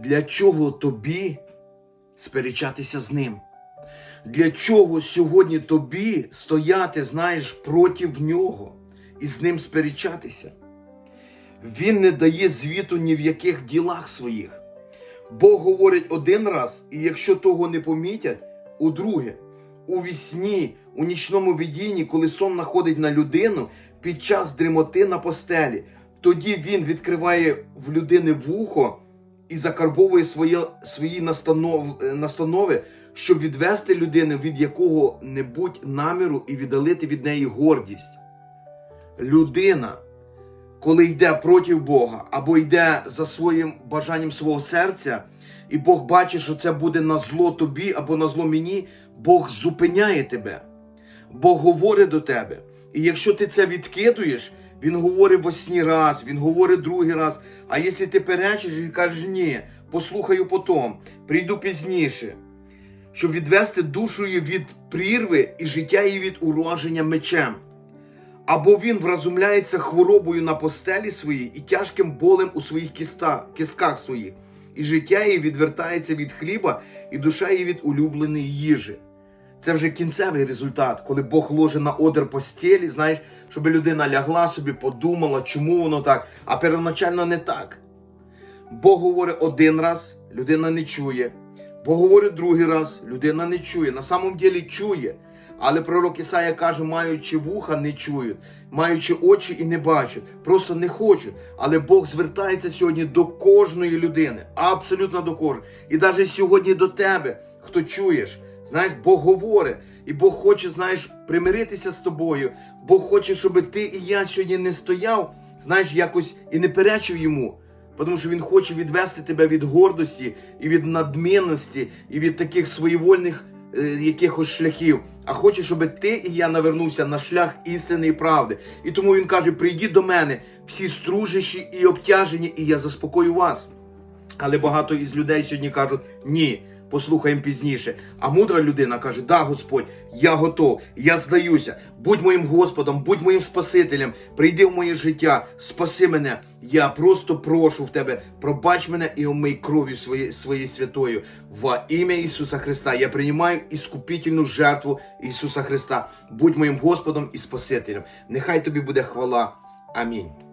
Для чого тобі сперечатися з ним? Для чого сьогодні тобі стояти, знаєш, проти нього і з ним сперечатися? Він не дає звіту ні в яких ділах своїх. Бог говорить один раз, і якщо того не помітять, удруге, у вісні, у нічному видінні, коли сон находить на людину під час дрімоти на постелі, тоді він відкриває в людини вухо і закарбовує своє, свої настанов, е, настанови, щоб відвести людину від якого-небудь наміру і віддалити від неї гордість. Людина, коли йде проти Бога або йде за своїм бажанням свого серця, і Бог бачить, що це буде на зло тобі або на зло мені, Бог зупиняє тебе. Бог говорить до тебе. І якщо ти це відкидуєш, він говорить восьмі раз, він говорить другий раз. А якщо ти перечиш і кажеш, ні, послухаю потім, прийду пізніше, щоб відвести душою від прірви і життя її від уроження мечем. Або він вразумляється хворобою на постелі своїй і тяжким болем у своїх кіста, кістках своїх, і життя її відвертається від хліба, і душа її від улюбленої їжі. Це вже кінцевий результат, коли Бог ложе на одер постелі, знаєш, щоб людина лягла собі, подумала, чому воно так, а первоначально не так. Бог говорить один раз, людина не чує. Бог говорить другий раз, людина не чує. На самом ділі чує. Але пророк Ісая каже, маючи вуха, не чують, маючи очі і не бачать, просто не хочуть. Але Бог звертається сьогодні до кожної людини, абсолютно до кожної. І навіть сьогодні до тебе, хто чуєш. Знаєш, Бог говорить, і Бог хоче, знаєш, примиритися з тобою. Бог хоче, щоб ти і я сьогодні не стояв, знаєш, якось і не перечив йому. Тому що він хоче відвести тебе від гордості і від надмінності, і від таких своєвольних е, якихось шляхів. А хоче, щоб ти і я навернувся на шлях істини і правди. І тому він каже: прийдіть до мене, всі стружищі і обтяжені, і я заспокою вас. Але багато із людей сьогодні кажуть ні. Послухаємо пізніше. А мудра людина каже: Да, Господь, я готов, я здаюся. Будь моїм Господом, будь моїм Спасителем, прийди в моє життя, спаси мене. Я просто прошу в тебе, пробач мене і омий кров'ю своєю своєю святою. Во ім'я Ісуса Христа. Я приймаю іскупітельну жертву Ісуса Христа. Будь моїм Господом і Спасителем. Нехай тобі буде хвала. Амінь.